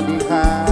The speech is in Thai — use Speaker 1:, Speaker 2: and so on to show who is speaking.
Speaker 1: วัสดีครับ